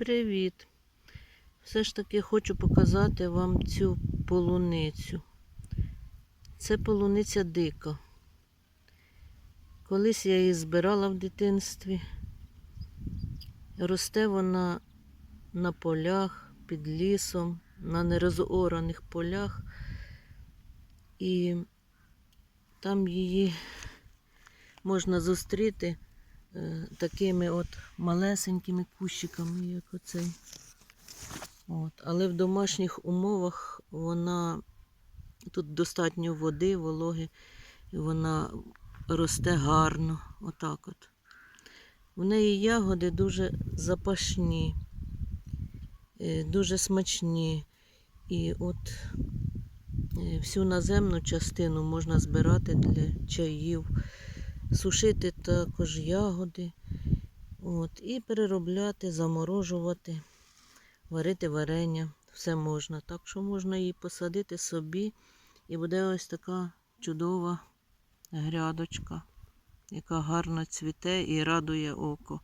Привіт! Все ж таки хочу показати вам цю полуницю. Це полуниця дика. Колись я її збирала в дитинстві. Росте вона на полях, під лісом, на нерозораних полях. І там її можна зустріти такими от малесенькими кущиками, як оцей. От. Але в домашніх умовах вона тут достатньо води, вологи, і вона росте гарно. Отак от. В неї ягоди дуже запашні, е, дуже смачні. І от е, всю наземну частину можна збирати для чаїв, сушити також ягоди. От, і переробляти, заморожувати, варити варення, все можна. Так що можна її посадити собі, і буде ось така чудова грядочка, яка гарно цвіте і радує око.